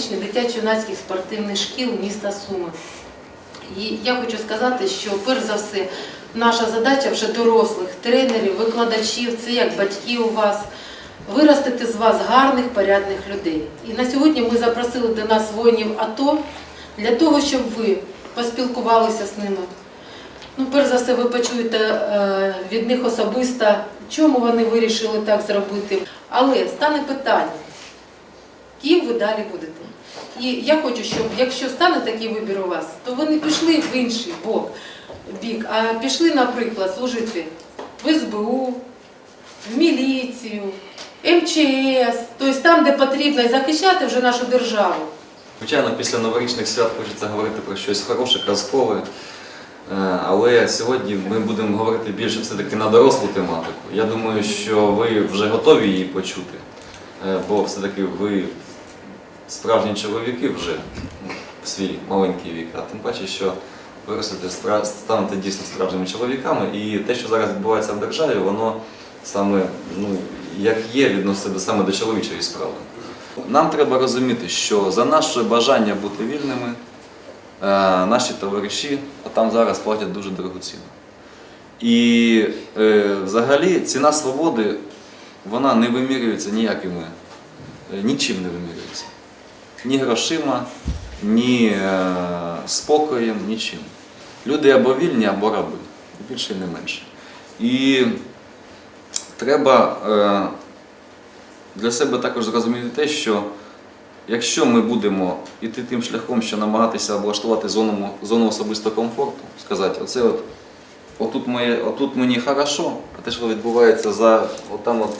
учні дитячо-юнацьких спортивних шкіл міста Суми. І я хочу сказати, що перш за все наша задача вже дорослих тренерів, викладачів, це як батьки у вас, виростити з вас гарних, порядних людей. І на сьогодні ми запросили до нас воїнів АТО для того, щоб ви поспілкувалися з ними. Ну, перш за все, ви почуєте е, від них особисто, чому вони вирішили так зробити. Але стане питання, ким ви далі будете. І я хочу, щоб якщо стане такий вибір у вас, то ви не пішли в інший бок, бік, а пішли, наприклад, служити в СБУ, в міліцію, МЧС, тобто там, де потрібно, захищати вже нашу державу. Звичайно, після новорічних свят хочеться говорити про щось хороше, казкове. Е, Але сьогодні ми будемо говорити більше все-таки на дорослу тематику. Я думаю, що ви вже готові її почути, Е, бо все-таки ви справжні чоловіки вже в свій маленький вік, а тим паче, що виростете, станете дійсно справжніми чоловіками, і те, що зараз відбувається в державі, воно саме ну, як є відноситься саме до чоловічої справи. Нам треба розуміти, що за наше бажання бути вільними, е, наші товариші, а там зараз платять дуже дорогу ціну. І е, взагалі ціна свободи вона не вимірюється ніякими, е, нічим не вимірюється. Ні грошима, ні е, спокоєм, нічим. Люди або вільні, або раби. І Більше і не менше. І треба е, для себе також зрозуміти те, що якщо ми будемо йти тим шляхом, що намагатися облаштувати зону, зону особистого комфорту, сказати, оце от, отут, моє, отут мені хорошо, а те, що відбувається за отам от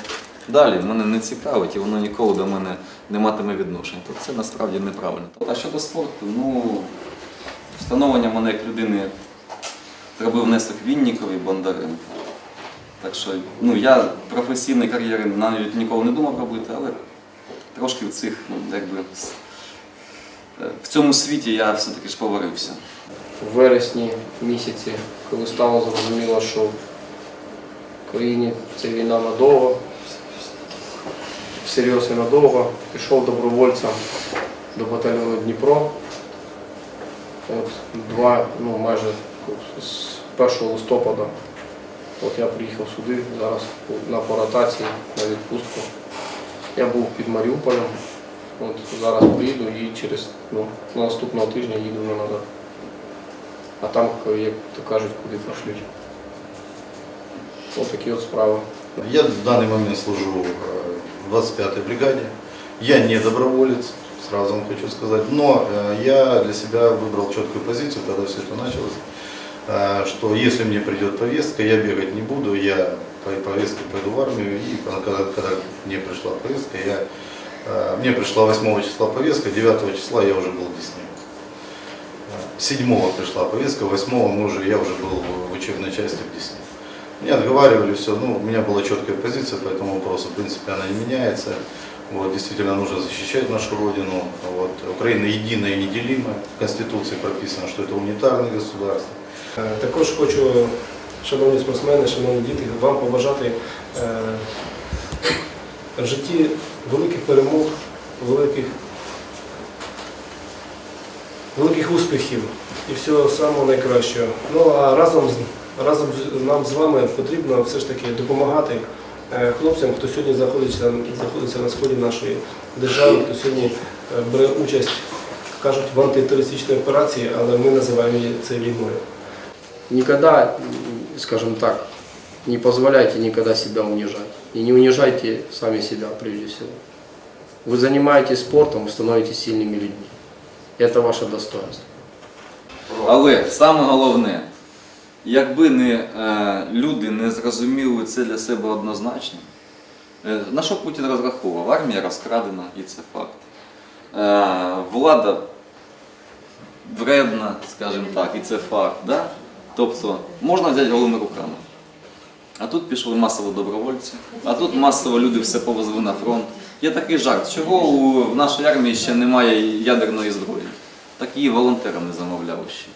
далі, мене не цікавить і воно ніколи до мене не матиме відношення, то це насправді неправильно. А щодо спорту, ну, встановлення мене як людини робив внесок Віннікові Бондаренко. Так що ну, я професійної кар'єри навіть ніколи не думав робити, але трошки в цих, ну, якби, е, в цьому світі я все-таки ж поварився. в вересні місяці, коли стало зрозуміло, що в країні ця війна надовго, всерйоз і надовго, пішов добровольцем до батальйону Дніпро. От два, ну майже з 1 листопада. От я приїхав сюди зараз на по ротації на відпустку. Я був під Маріуполем. От зараз приїду і через ну, наступного тижня їду вже назад. А там, як то кажуть, куди пошлють. Ось такі от справи. Я в данный момент служу в 25-й бригаде. Я не доброволец, сразу вам хочу сказать, но э, я для себя выбрал четкую позицию, когда все это началось, э, что если мне придет повестка, я бегать не буду, я по повестке пойду в армию, и когда, когда мне пришла повестка, я, э, мне пришла 8 числа повестка, 9 числа я уже был в Десне. 7 пришла повестка, 8 мы уже, я уже был в учебной части в Десне. Меня отговаривали, все, ну, у меня была четкая позиция по этому вопросу, в принципе, она не меняется. Вот, действительно, нужно защищать нашу Родину. Вот, Украина единая и неделимая. В Конституции прописано, что это унитарное государство. Е, Також хочу, шановні спортсмени, шановні діти, вам побажати е, в житті великих перемог, великих, великих успіхів і всього самого найкращого. Ну а разом з разом з нам з вами потрібно все ж таки допомагати е, хлопцям, хто сьогодні знаходиться, знаходиться на сході нашої держави, хто сьогодні е, бере участь, кажуть, в антитерористичній операції, але ми називаємо її це війною. Никогда, м, скажем так, не позволяйте никогда себя унижать. И не унижайте сами себя прежде всего. Вы занимаетесь спортом, вы становитесь сильными людьми. Это ваше достоинство. Але саме головне, якби не е, люди не зрозуміли це для себе однозначно, е, на що Путін розраховував? Армія розкрадена, і це факт. Е, влада вредна, скажімо так, і це факт. Да? Тобто можна взяти голими руками. А тут пішли масово добровольці, а тут масово люди все повезли на фронт. Є такий жарт, чого у, в нашій армії ще немає ядерної зброї. Так її волонтерами замовляли ще.